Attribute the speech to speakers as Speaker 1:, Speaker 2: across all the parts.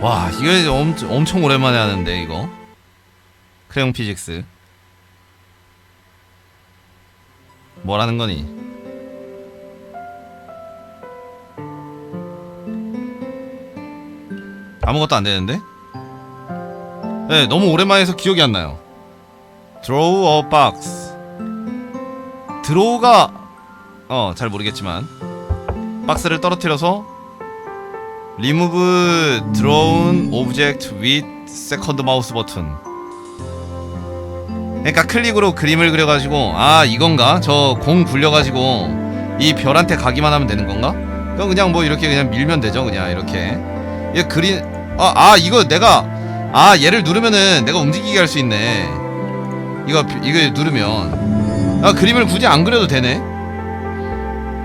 Speaker 1: 와 이거 엄청, 엄청 오랜만에 하는데 이거. 크레용 피직스. 뭐라는 거니? 아무것도 안 되는데? 네 너무 오랜만에 해서 기억이 안 나요. Draw a box. 드로우가 어 잘 모르겠지만 박스를 떨어뜨려서 Remove drawn object with second mouse button. 그러니까 클릭으로 그림을 그려가지고 아 이건가? 저 공 굴려가지고 이 별한테 가기만 하면 되는 건가? 그럼 그냥 뭐 이렇게 그냥 밀면 되죠 그냥 이렇게 얘 그림 아, 아 이거 내가 아 얘를 누르면은 내가 움직이게 할 수 있네 이거 이거 누르면 아 그림을 굳이 안 그려도 되네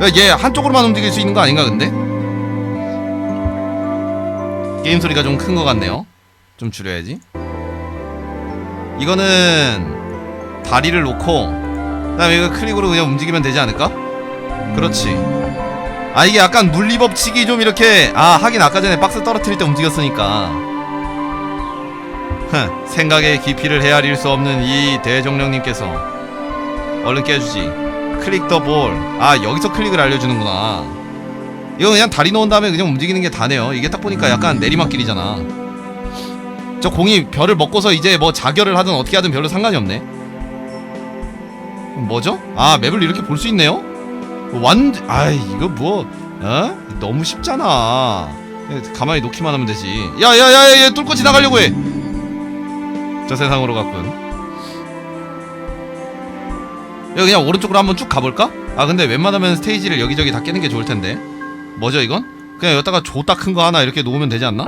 Speaker 1: 야, 얘 한쪽으로만 움직일 수 있는 거 아닌가 근데? 게임 소리가 좀 큰 것 같네요. 좀 줄여야지. 이거는 다리를 놓고 그 다음에 이거 클릭으로 그냥 움직이면 되지 않을까? 그렇지. 아 이게 약간 물리 법칙이 좀 이렇게 아 하긴 아까 전에 박스 떨어뜨릴 때 움직였으니까. 흥, 생각의 깊이를 헤아릴 수 없는 이 대정령님께서 얼른 깨주지. 클릭 더 볼. 아 여기서 클릭을 알려주는구나. 이거 그냥 다리 놓은 다음에 그냥 움직이는 게 다네요. 이게 딱 보니까 약간 내리막길이잖아. 저 공이 별을 먹고서 이제 뭐 자결을 하든 어떻게 하든 별로 상관이 없네. 뭐죠? 아 맵을 이렇게 볼 수 있네요. 완, 아 이거 뭐, 어? 너무 쉽잖아. 가만히 놓기만 하면 되지. 야야야야, 얘 뚫고 지나가려고 해. 저 세상으로 갔군. 여기 그냥 오른쪽으로 한번 쭉 가볼까? 아 근데 웬만하면 스테이지를 여기저기 다 깨는 게 좋을 텐데. 뭐죠 이건? 그냥 여기다가 줬다 큰거 하나 이렇게 놓으면 되지 않나?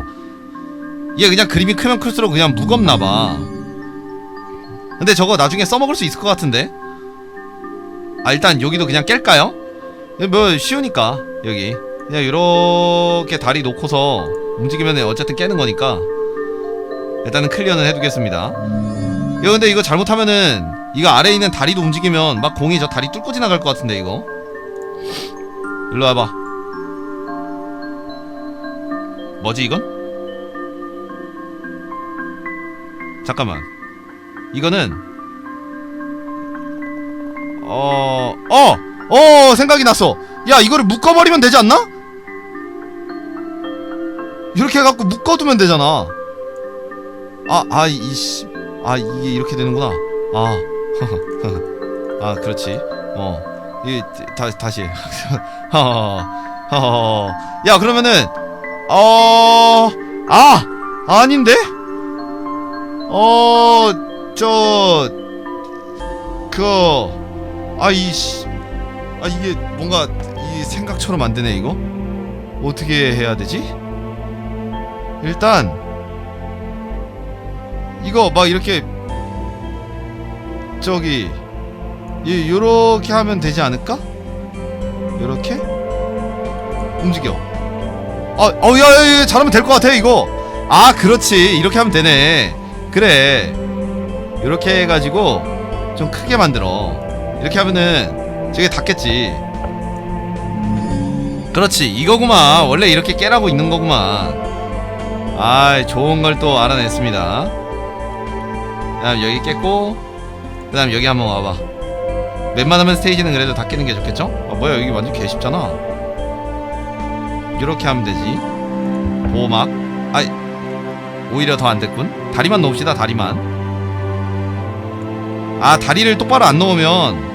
Speaker 1: 얘 그냥 그림이 크면 클수록 그냥 무겁나봐 근데 저거 나중에 써먹을 수 있을 것 같은데 아 일단 여기도 그냥 깰까요? 뭐 쉬우니까 여기 그냥 이렇게 다리 놓고서 움직이면 어쨌든 깨는 거니까 일단은 클리어는 해두겠습니다 이거 근데 이거 잘못하면은 이거 아래에 있는 다리도 움직이면 막 공이 저 다리 뚫고 지나갈 것 같은데 이거 일로 와봐 뭐지 이건? 잠깐만 이거는 어... 어! 어! 생각이 났어 야 이거를 묶어버리면 되지 않나? 이렇게 해갖고 묶어두면 되잖아 아, 아, 이씨 아 이게 이렇게 되는구나 아, 아 그렇지 어 이, 다, 다시 허허허허 야 그러면은 어... 아! 아닌데? 어... 저... 그... 아, 이씨... 아, 이게 뭔가 이 생각처럼 안 되네, 이거? 어떻게 해야 되지? 일단 이거 막 이렇게 저기 이 요렇게 하면 되지 않을까? 요렇게? 움직여 아, 어, 야, 야, 야, 잘하면 될 것 같아, 이거. 아, 그렇지. 이렇게 하면 되네. 그래. 이렇게 해가지고, 좀 크게 만들어. 이렇게 하면은, 저게 닿겠지. 그렇지. 이거구만. 원래 이렇게 깨라고 있는 거구만. 아, 좋은 걸 또 알아냈습니다. 그 다음 여기 깼고, 그 다음 여기 한번 와봐. 웬만하면 스테이지는 그래도 다 깨는 게 좋겠죠? 아, 뭐야, 여기 완전 개쉽잖아. 이렇게 하면 되지. 보호막. 아이 오히려 더 안됐군. 다리만 놓읍시다 다리만. 아 다리를 똑바로 안 놓으면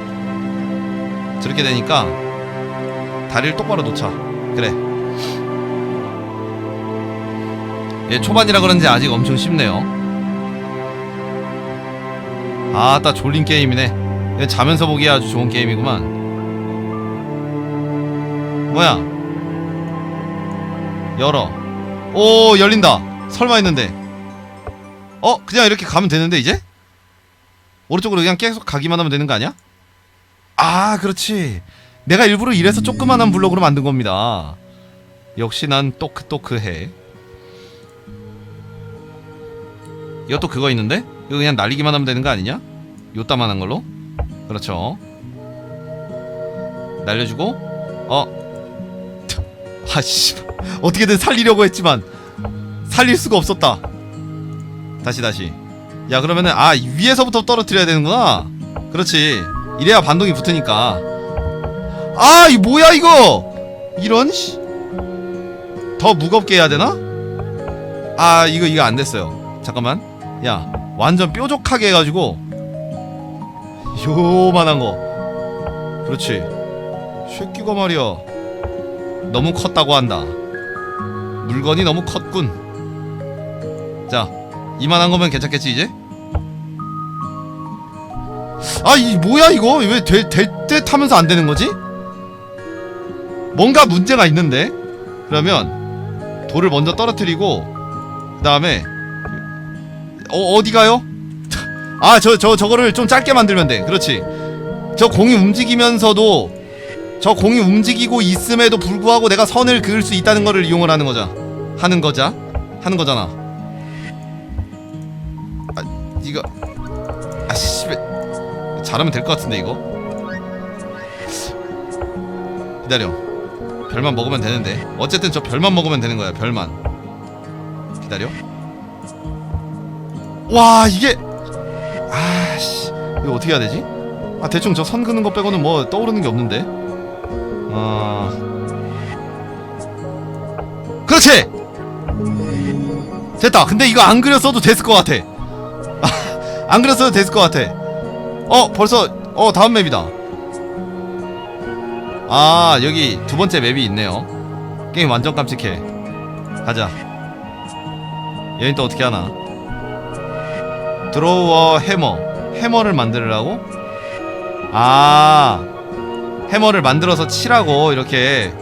Speaker 1: 저렇게 되니까 다리를 똑바로 놓자. 그래. 얘 초반이라 그런지 아직 엄청 쉽네요. 아따 졸린 게임이네. 얘 자면서 보기 아주 좋은 게임이구만. 뭐야 열어. 오 열린다. 설마 했는데. 어 그냥 이렇게 가면 되는데 이제? 오른쪽으로 그냥 계속 가기만 하면 되는 거 아니야? 아 그렇지. 내가 일부러 이래서 조그만한 블록으로 만든 겁니다. 역시 난 또크또크해. 이것도 그거 있는데? 이거 그냥 날리기만 하면 되는 거 아니냐? 요따만한 걸로? 그렇죠. 날려주고 어 아씨. 어떻게든 살리려고 했지만 살릴 수가 없었다. 다시 다시. 야 그러면은 아 위에서부터 떨어뜨려야 되는구나. 그렇지. 이래야 반동이 붙으니까. 아 이 뭐야 이거? 이런 씨. 더 무겁게 해야 되나? 아 이거 이거 안 됐어요. 잠깐만. 야 완전 뾰족하게 해가지고. 요만한 거. 그렇지. 새끼가 말이야 너무 컸다고 한다 물건이 너무 컸군 자 이만한 거면 괜찮겠지 이제? 아 이 뭐야 이거 왜 될듯 하면서 안 되는 거지? 뭔가 문제가 있는데 그러면 돌을 먼저 떨어뜨리고 그 다음에 어 어디 가요? 아 저 저 저거를 좀 짧게 만들면 돼 그렇지 저 공이 움직이면서도 저 공이 움직이고 있음에도 불구하고 내가 선을 그을 수 있다는 거를 이용을 하는 거자 하는 거자? 하는 거잖아. 아 이거. 아씨 잘하면 될 것 같은데 이거? 기다려. 별만 먹으면 되는데. 어쨌든 저 별만 먹으면 되는 거야 별만. 기다려. 와 이게. 아씨. 이거 어떻게 해야 되지? 아 대충 저 선 그는 거 빼고는 뭐 떠오르는 게 없는데 어 그렇지! 됐다. 근데 이거 안 그렸어도 됐을 것 같아. 안 그렸어도 됐을 것 같아. 어 벌써 어 다음 맵이다. 아 여기 두 번째 맵이 있네요. 게임 완전 깜찍해. 가자. 얘는 또 어떻게 하나? 드로워 해머. 해머를 만들으라고? 아 해머를 만들어서 치라고 이렇게.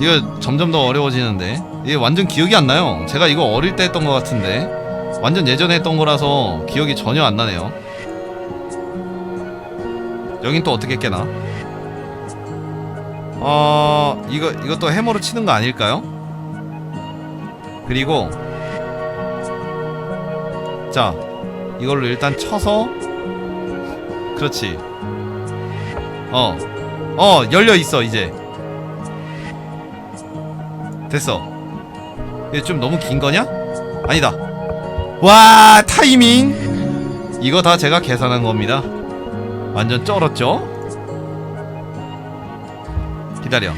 Speaker 1: 이거 점점 더 어려워지는데. 이게 완전 기억이 안 나요. 제가 이거 어릴 때 했던 것 같은데. 완전 예전에 했던 거라서 기억이 전혀 안 나네요. 여긴 또 어떻게 깨나? 어 이거 이것도 해머로 치는 거 아닐까요? 그리고 자 이걸로 일단 쳐서. 그렇지 어. 어, 열려 있어 이제. 됐어. 이게 좀 너무 긴 거냐? 아니다. 와 타이밍! 이거 다 제가 계산한 겁니다. 완전 쩔었죠? 기다려.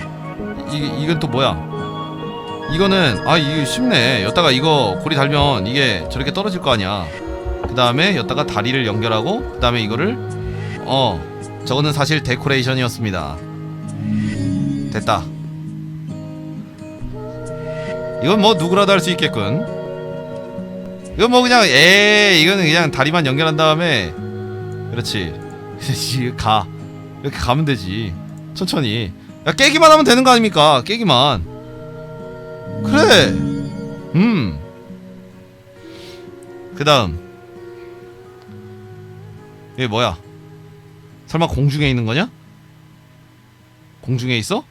Speaker 1: 이, 이건 또 뭐야? 이거는 아 이거 쉽네. 여기다가 이거 고리 달면 이게 저렇게 떨어질 거 아니야. 그 다음에 여기다가 다리를 연결하고 그 다음에 이거를 어 저거는 사실 데코레이션이었습니다. 됐다. 이건 뭐 누구라도 할 수 있겠군. 이건 뭐 그냥 에 이거는 그냥 다리만 연결한 다음에 그렇지. 가. 이렇게 가면 되지. 천천히. 야 깨기만 하면 되는 거 아닙니까? 깨기만. 그래. 음 그 다음. 이게 뭐야 설마 공중에 있는 거냐? 공중에 있어?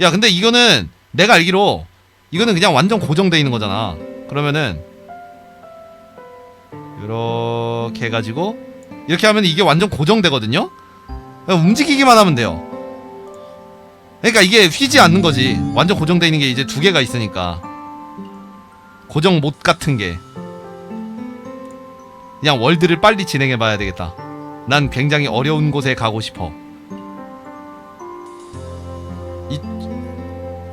Speaker 1: 야 근데 이거는 내가 알기로 이거는 그냥 완전 고정돼 있는 거잖아. 그러면은 이렇게 해가지고 이렇게 하면 이게 완전 고정되거든요? 움직이기만 하면 돼요. 그러니까 이게 휘지 않는 거지. 완전 고정돼 있는 게 이제 두 개가 있으니까. 고정 못 같은 게. 그냥 월드를 빨리 진행해 봐야 되겠다 난 굉장히 어려운 곳에 가고 싶어. 이,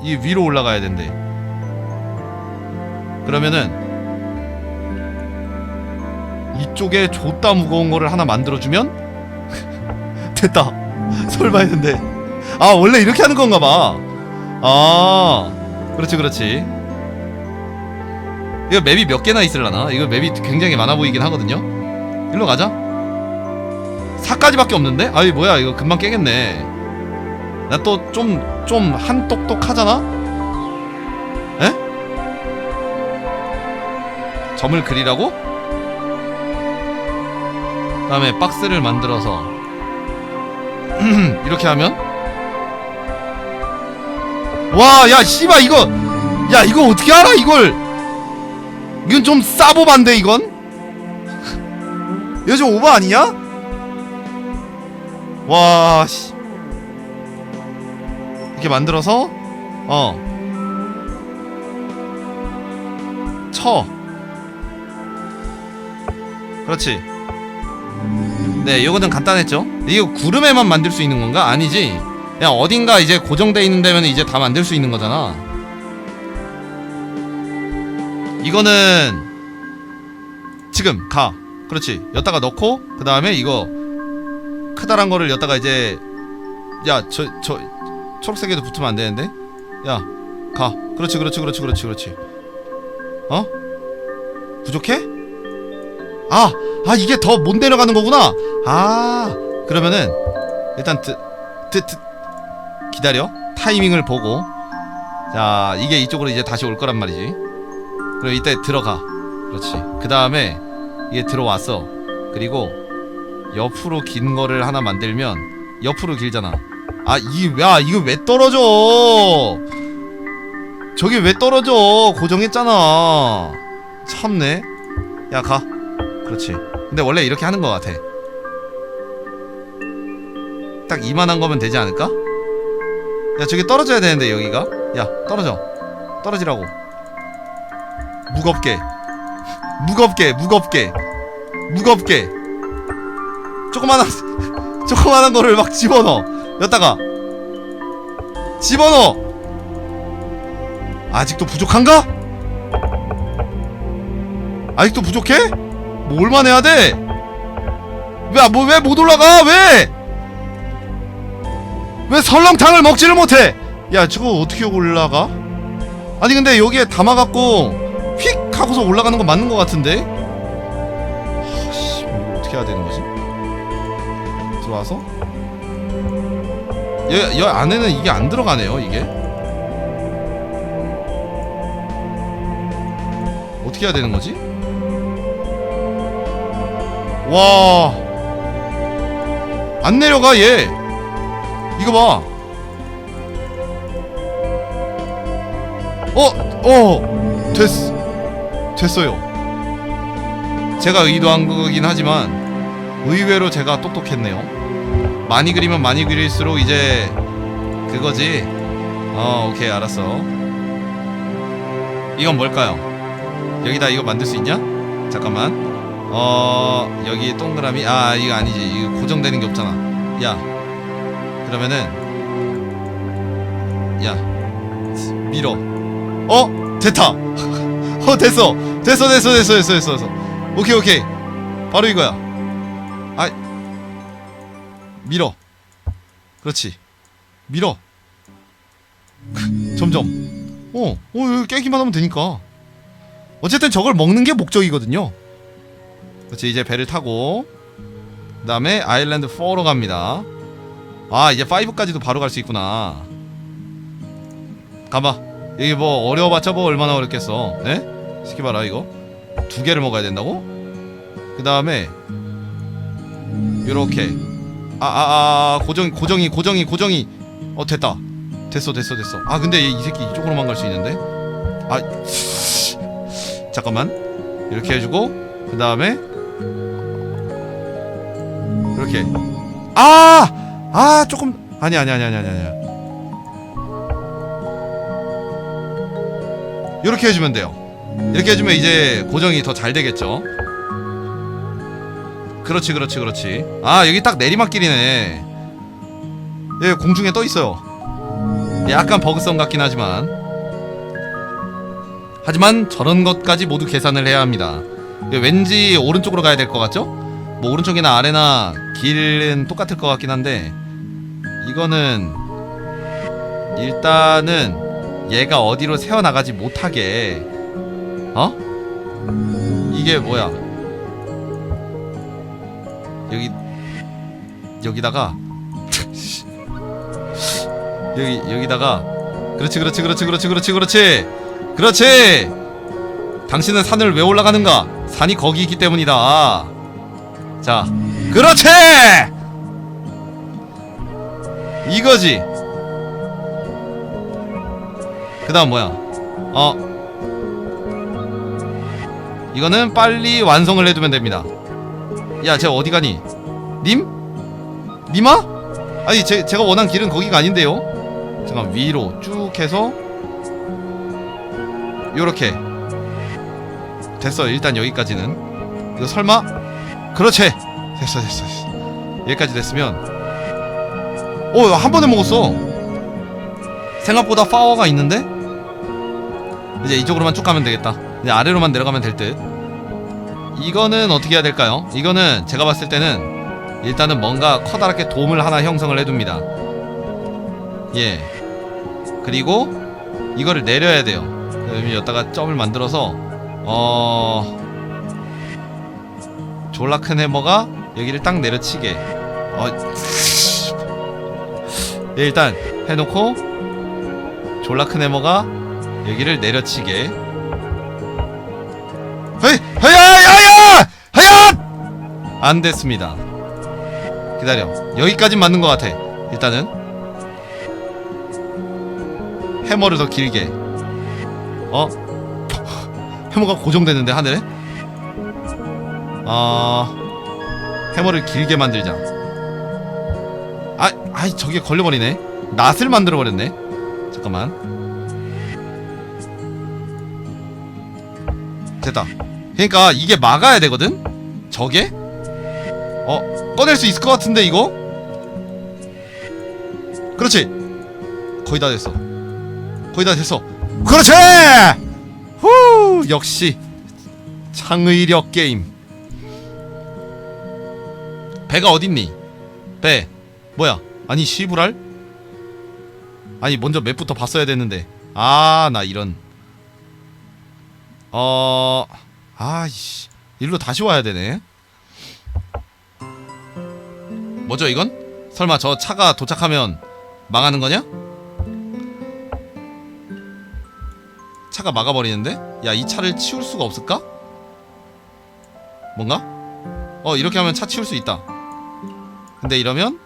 Speaker 1: 이 위로 올라가야 된대. 그러면은 이쪽에 좆다 무거운 거를 하나 만들어주면? 됐다. 설마 했는데 아 원래 이렇게 하는 건가 봐 아 그렇지 그렇지. 이거 맵이 몇 개나 있을라나? 이거 맵이 굉장히 많아 보이긴 하거든요. 일로 가자 4까지밖에 없는데? 아이 뭐야 이거 금방 깨겠네 나 또 좀 좀 한똑똑하잖아? 에? 점을 그리라고? 다음에 박스를 만들어서 이렇게 하면 와야 씨발 이거 야 이거 어떻게 알아 이걸 이건 좀 싸보반데 이건 좀 오버 아니냐? 와 씨. 이렇게 만들어서 어. 쳐. 그렇지. 네 이거는 간단했죠? 이거 구름에만 만들 수 있는 건가? 아니지. 그냥 어딘가 이제 고정돼 있는 데면 이제 다 만들 수 있는 거잖아. 이거는 지금 가. 그렇지. 여기다가 넣고 그 다음에 이거 크다란 거를 여기다가 이제 야 저 저 초록색에도 붙으면 안 되는데? 야 가. 그렇지 그렇지 그렇지 그렇지 그렇지. 어? 부족해? 아아 이게 더 못 내려가는 거구나. 아 그러면은 일단 드, 드, 드 기다려. 타이밍을 보고. 자 이게 이쪽으로 이제 다시 올 거란 말이지. 그리고 이때 들어가. 그렇지. 그 다음에 이게 들어왔어 그리고 옆으로 긴 거를 하나 만들면 옆으로 길잖아. 아 이게 야 이거 왜 떨어져? 저게 왜 떨어져? 고정했잖아. 참네. 야 가. 그렇지. 근데 원래 이렇게 하는 거 같아. 딱 이만한 거면 되지 않을까? 야 저기 떨어져야 되는데 여기가? 야 떨어져. 떨어지라고. 무겁게. 무겁게 무겁게. 무겁게 조그만한 조그만한 거를 막 집어넣어 여기다가 집어넣어 아직도 부족한가? 아직도 부족해? 뭐 얼마 내야 돼? 왜 뭐 왜 못 올라가 왜? 왜 설렁탕을 먹지를 못해? 야 저거 어떻게 올라가? 아니 근데 여기에 담아갖고 휙 하고서 올라가는 거 맞는 거 같은데? 하씨 이거 어떻게 해야 되는 거지? 들어와서 여, 여 안에는 이게 안 들어가네요 이게 어떻게 해야 되는 거지? 와. 안 내려가 얘. 이거 봐. 어, 어. 됐어. 됐어요. 제가 의도한 거긴 하지만 의외로 제가 똑똑했네요. 많이 그리면 많이 그릴수록 이제 그거지. 어, 오케이 알았어. 이건 뭘까요? 여기다 이거 만들 수 있냐? 잠깐만. 어 여기 동그라미 아 이거 아니지 이거 고정되는 게 없잖아. 야 그러면은 야 밀어. 어 됐다. 어 됐어 됐어 됐어 됐어 됐어 됐어 됐어. 오케이 오케이 바로 이거야. 아 밀어. 그렇지 밀어. 점점. 어, 어, 깨기만 하면 되니까. 어쨌든 저걸 먹는 게 목적이거든요. 그렇지 이제 배를 타고 그 다음에 아일랜드 4로 갑니다. 아 이제 5까지도 바로 갈 수 있구나. 가봐. 여기 뭐 어려워봤자 뭐 얼마나 어렵겠어. 네? 시켜봐라 이거. 두 개를 먹어야 된다고? 그 다음에 요렇게 아아아 아, 아, 고정 고정이 고정이 고정이 어 됐다. 됐어 됐어 됐어. 아 근데 이 새끼 이쪽으로만 갈 수 있는데. 아 잠깐만 이렇게 해주고 그 다음에 이렇게 아! 아 조금 아니 아니 아니 아니 아니 아니 이렇게 해주면 돼요 이렇게 해주면 이제 고정이 더 잘 되겠죠 그렇지 그렇지 그렇지 아 여기 딱 내리막길이네 예 공중에 떠 있어요 약간 버그성 같긴 하지만 하지만 저런 것까지 모두 계산을 해야 합니다. 왠지 오른쪽으로 가야 될 것 같죠? 뭐 오른쪽이나 아래나 길은 똑같을 것 같긴 한데 이거는 일단은 얘가 어디로 새어 나가지 못하게 어? 이게 뭐야? 여기 여기다가 여기 여기다가. 그렇지 그렇지 그렇지 그렇지 그렇지 그렇지. 그렇지. 당신은 산을 왜 올라가는가? 산이 거기 있기 때문이다. 자 그렇지! 이거지. 그 다음 뭐야? 어. 이거는 빨리 완성을 해두면 됩니다 야 쟤 어디 가니? 님? 님아? 아니 제, 제가 원한 길은 거기가 아닌데요? 잠깐 위로 쭉 해서 요렇게. 됐어 일단 여기까지는. 이거 설마? 그렇지. 됐어 됐어 됐어. 여기까지 됐으면. 오 한 번에 먹었어. 생각보다 파워가 있는데? 이제 이쪽으로만 쭉 가면 되겠다. 이제 아래로만 내려가면 될 듯 이거는 어떻게 해야 될까요? 이거는 제가 봤을 때는 일단은 뭔가 커다랗게 돔을 하나 형성을 해둡니다. 예. 그리고 이거를 내려야 돼요. 여기 여기다가 점을 만들어서 어 졸라 큰 해머가 여기를 딱 내려치게. 어 예, 일단 해놓고 졸라 큰 해머가 여기를 내려치게 안 됐습니다. 기다려. 여기까진 맞는 것 같아. 일단은. 해머를 더 길게. 어? 해머가 고정됐는데 하늘에? 어 해머를 길게 만들자. 아 아이 저게 걸려버리네. 낫을 만들어 버렸네. 잠깐만. 됐다. 그러니까 이게 막아야 되거든? 저게 어 꺼낼 수 있을 것 같은데 이거? 그렇지. 거의 다 됐어. 거의 다 됐어. 그렇지! 후! 역시 창의력 게임. 배가 어딨니? 배. 뭐야? 아니 시부랄? 아니 먼저 맵부터 봤어야 됐는데. 아 나 이런. 어 아이씨. 일로 다시 와야 되네 뭐죠 이건? 설마 저 차가 도착하면 망하는 거냐? 차가 막아버리는데? 야 이 차를 치울 수가 없을까? 뭔가? 어 이렇게 하면 차 치울 수 있다. 근데 이러면?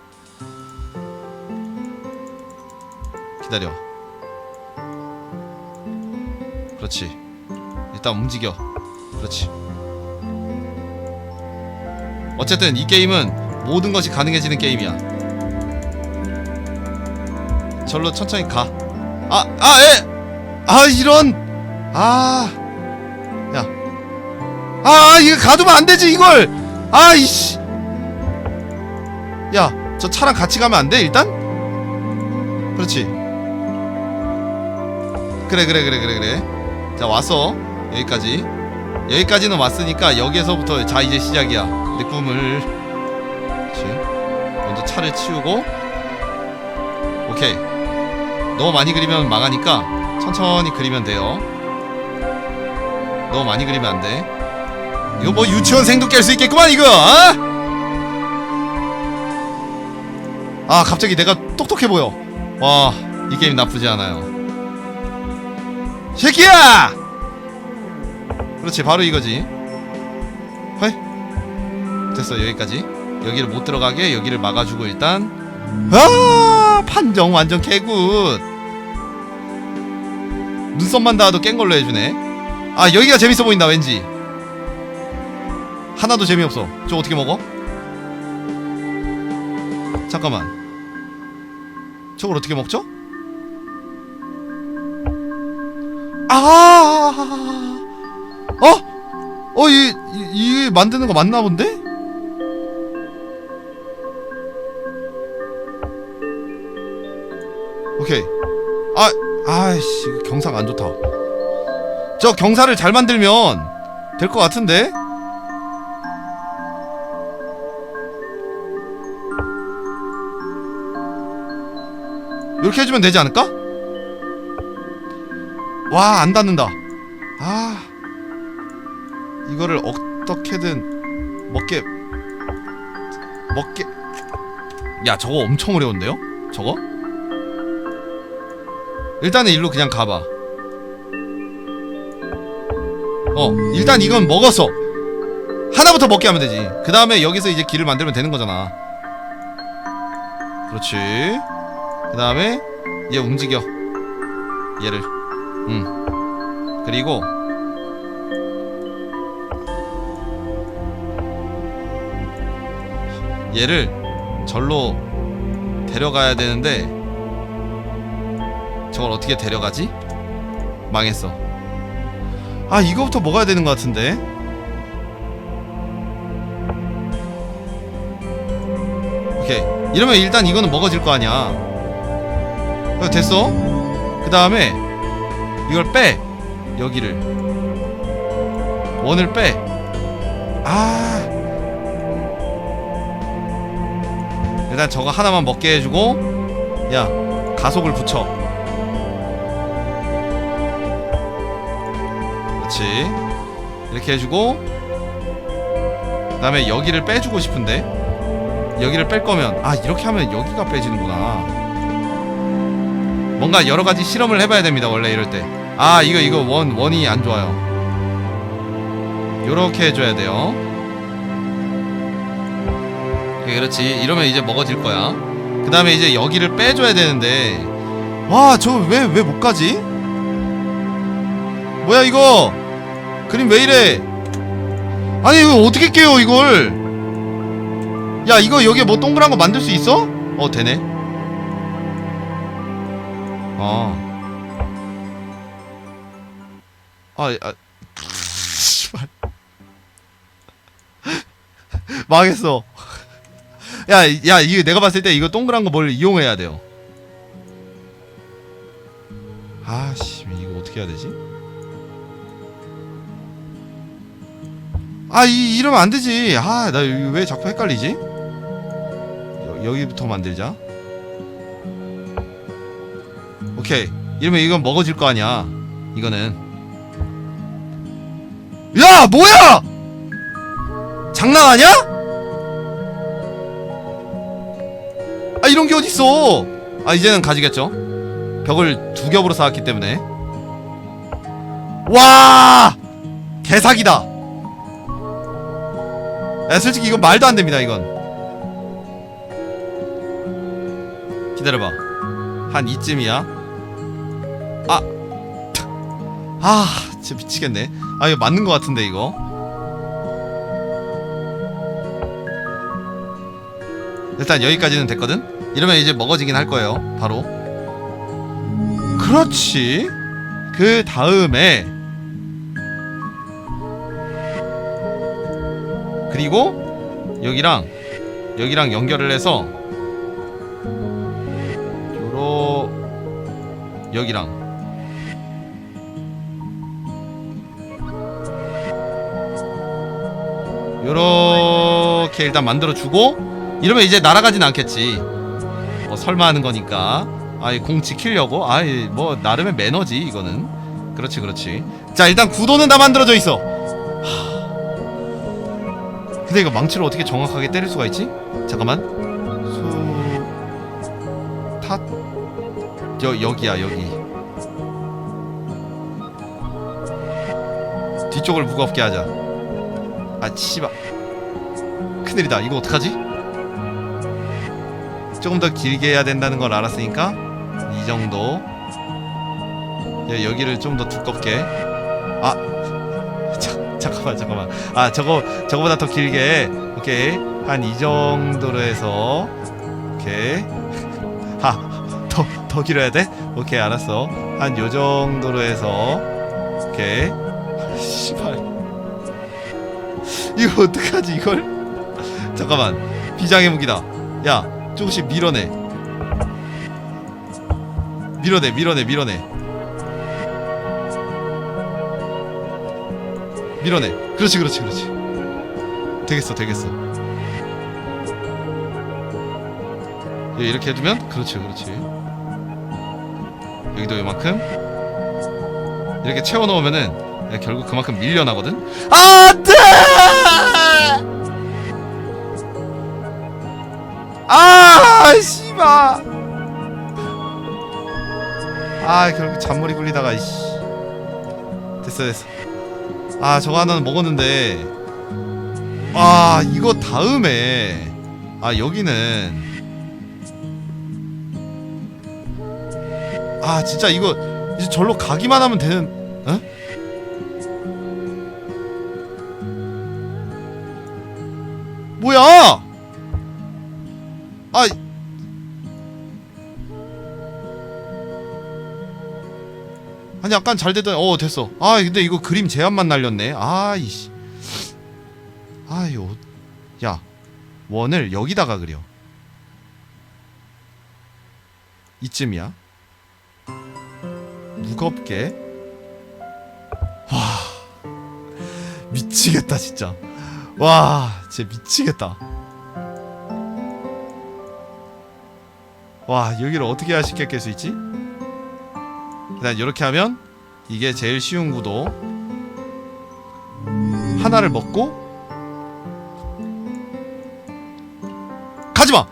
Speaker 1: 기다려. 그렇지. 일단 움직여. 그렇지. 어쨌든 이 게임은 모든 것이 가능해지는 게임이야. 절로 천천히 가. 아! 아! 에! 아 이런! 아 야. 아 이거 가두면 안 되지 이걸! 아 이씨! 야 저 차랑 같이 가면 안 돼 일단? 그렇지. 그래 그래 그래 그래 그래. 자 왔어. 여기까지. 여기까지는 왔으니까 여기에서부터 자 이제 시작이야. 내 꿈을 먼저 차를 치우고. 오케이. 너무 많이 그리면 망하니까 천천히 그리면 돼요. 너무 많이 그리면 안돼. 이거 뭐 유치원생도 깰 수 있겠구만 이거 어? 아 갑자기 내가 똑똑해 보여. 와 이 게임 나쁘지 않아요. 새끼야! 그렇지 바로 이거지. 헐. 됐어 여기까지 여기를 못 들어가게 여기를 막아주고 일단 아 판정 완전 개굿 눈썹만 닿아도 깬 걸로 해주네 아 여기가 재밌어 보인다 왠지 하나도 재미없어 저 어떻게 먹어? 잠깐만 저걸 어떻게 먹죠? 아, 어? 어, 이, 이, 이 만드는 거 맞나 본데? 아, 아이씨, 경사가 안 좋다. 저 경사를 잘 만들면 될 것 같은데? 이렇게 해주면 되지 않을까? 와, 안 닿는다. 아. 이거를 어떻게든 먹게 먹게 야, 저거 엄청 어려운데요? 저거? 일단은 일로 그냥 가봐. 어, 일단 이건 먹었어. 하나부터 먹게 하면 되지. 그 다음에 여기서 이제 길을 만들면 되는 거잖아. 그렇지. 그 다음에 얘 움직여. 얘를. 응. 그리고 얘를 절로 데려가야 되는데 저걸 어떻게 데려가지? 망했어. 아 이거부터 먹어야 되는 것 같은데. 오케이. 이러면 일단 이거는 먹어질 거 아니야. 어, 됐어? 그 다음에 이걸 빼. 여기를. 원을 빼아. 일단 저거 하나만 먹게 해주고 야 가속을 붙여 그렇지 이렇게 해주고 그 다음에 여기를 빼주고 싶은데 여기를 뺄 거면 아 이렇게 하면 여기가 빼지는구나. 뭔가 여러 가지 실험을 해봐야 됩니다 원래 이럴 때 아 이거 이거 원 원이 안 좋아요. 요렇게 해줘야 돼요. 그렇지. 이러면 이제 먹어질 거야. 그 다음에 이제 여기를 빼줘야 되는데 와 저 왜 왜 못 가지? 뭐야 이거 그림 왜 이래 아니 이거 어떻게 깨요 이걸 야 이거 여기에 뭐 동그란 거 만들 수 있어? 어 되네 어. 아, 아, 씨발. 망했어. 야, 야, 이거 내가 봤을 때 이거 동그란 거 뭘 이용해야 돼요. 아, 씨, 이거 어떻게 해야 되지? 아, 이, 이러면 안 되지. 아, 나 왜 자꾸 헷갈리지? 여, 여기부터 만들자. 오케이. 이러면 이건 먹어질 거 아니야. 이거는. 야, 뭐야! 장난하냐? 아, 이런 게 어딨어! 아, 이제는 가지겠죠? 벽을 두 겹으로 쌓았기 때문에. 와! 개사기다! 야, 솔직히 이건 말도 안 됩니다, 이건. 기다려봐. 한 이쯤이야. 아! 아, 진짜 미치겠네. 아, 이거 맞는 것 같은데, 이거. 일단 여기까지는 됐거든? 이러면 이제 먹어지긴 할 거예요. 바로. 그렇지. 그 다음에. 그리고 여기랑 여기랑 연결을 해서 요로 여기랑. 요렇게 일단 만들어 주고 이러면 이제 날아가진 않겠지. 뭐 설마 하는 거니까. 아이 공 지키려고? 아이 뭐 나름의 매너지 이거는. 그렇지 그렇지. 자 일단 구도는 다 만들어져 있어 근데 이거 망치로 어떻게 정확하게 때릴 수가 있지? 잠깐만. 수 탓. 여 여기야 여기. 뒤쪽을 무겁게 하자. 아 씨발. 큰일이다. 이거 어떡하지? 조금 더 길게 해야 된다는 걸 알았으니까 이 정도. 야, 여기를 좀 더 두껍게 잠깐만 잠깐만. 아 저거 저거보다 더 길게. 오케이. 한 이 정도로 해서. 오케이. 아더 더 길어야 돼? 오케이 알았어. 한 요 정도로 해서. 오케이. 씨발. 이거 어떡하지 이걸? 잠깐만. 비장의 무기다. 야 조금씩 밀어내. 밀어내 밀어내 밀어내 밀어내. 그렇지 그렇지 그렇지. 되겠어 되겠어. 예, 이렇게 해두면 그렇지 그렇지. 여기도 이만큼. 이렇게 채워 넣으면은 예, 결국 그만큼 밀려나거든. 안돼! 아 씨발! 아 결국 잔머리 굴리다가 씨. 됐어 됐어 아 저거 하나는 먹었는데. 아 이거 다음에. 아 여기는. 아 진짜 이거 이제 절로 가기만 하면 되는 어? 뭐야? 아 아니 약간 잘 되던 어 됐어. 아 근데 이거 그림 제한만 날렸네. 아이씨. 아유 야 원을 여기다가 그려. 이쯤이야. 무겁게. 와 미치겠다 진짜. 와 진짜 미치겠다. 와 여기를 어떻게 쉽게 깰수 있지? 일단 이렇게 하면 이게 제일 쉬운 구도. 하나를 먹고. 가지마!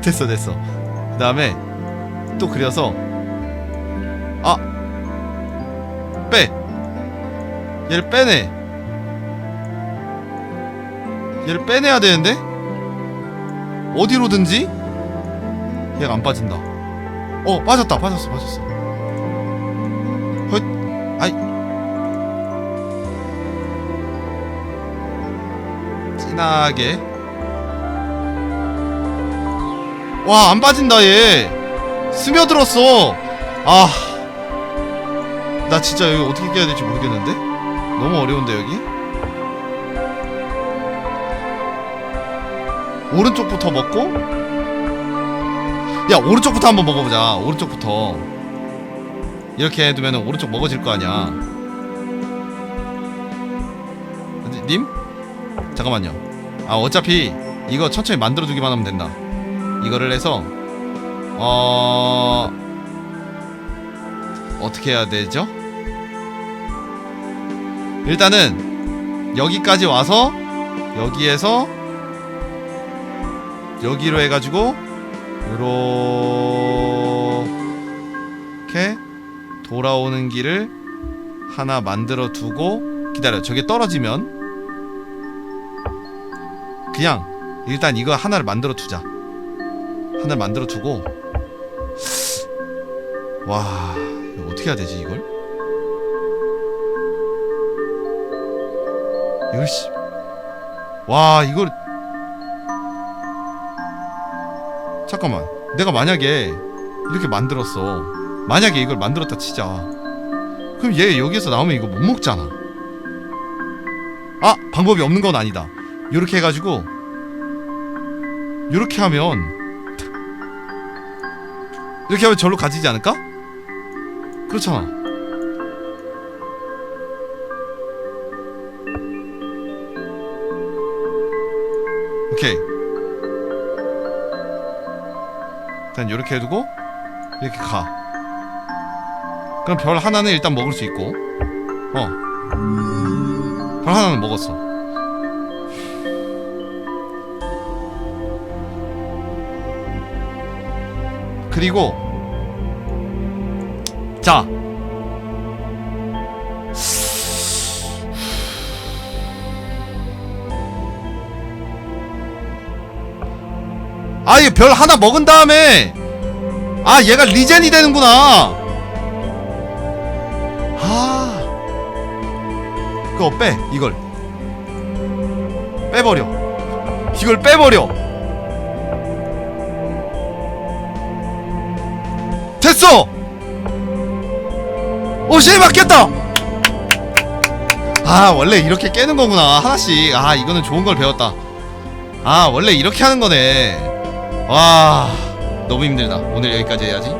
Speaker 1: 됐어 됐어. 그 다음에 또 그려서. 아! 빼! 얘를 빼내. 얘를 빼내야 되는데? 어디로든지 얘가 안 빠진다. 어 빠졌다 빠졌어 빠졌어. 헛 아이. 진하게. 와 안 빠진다 얘. 스며들었어. 아. 나 진짜 여기 어떻게 깨야 될지 모르겠는데? 너무 어려운데 여기? 오른쪽부터 먹고 야 오른쪽부터 한번 먹어보자. 오른쪽부터. 이렇게 해두면 오른쪽 먹어질 거 아니야. 니- 님? 잠깐만요. 아 어차피 이거 천천히 만들어두기만 하면 된다. 이거를 해서 어... 어떻게 해야 되죠? 일단은 여기까지 와서 여기에서 여기로 해가지고 요렇게 돌아오는 길을 하나 만들어 두고 기다려. 저게 떨어지면 그냥 일단 이거 하나를 만들어 두자. 하나를 만들어 두고 와 이거 어떻게 해야 되지 이걸? 이걸 씨 와 이걸 잠깐만. 내가 만약에 이렇게 만들었어. 만약에 이걸 만들었다 치자. 그럼 얘 여기서 나오면 이거 못 먹잖아. 아 방법이 없는 건 아니다. 요렇게 해가지고 요렇게 하면 이렇게 하면 절로 가지지 않을까? 그렇잖아 이렇게 해두고 이렇게 가. 그럼 별 하나는 일단 먹을 수 있고 어별 하나는 먹었어. 그리고 자. 아예 별 하나 먹은 다음에 아 얘가 리젠이 되는구나. 아. 그거 빼 이걸. 빼버려. 이걸 빼버려. 됐어! 오실 맞겠다! 아 원래 이렇게 깨는 거구나 하나씩. 아 이거는 좋은 걸 배웠다. 아 원래 이렇게 하는 거네. 와 너무 힘들다. 오늘 여기까지 해야지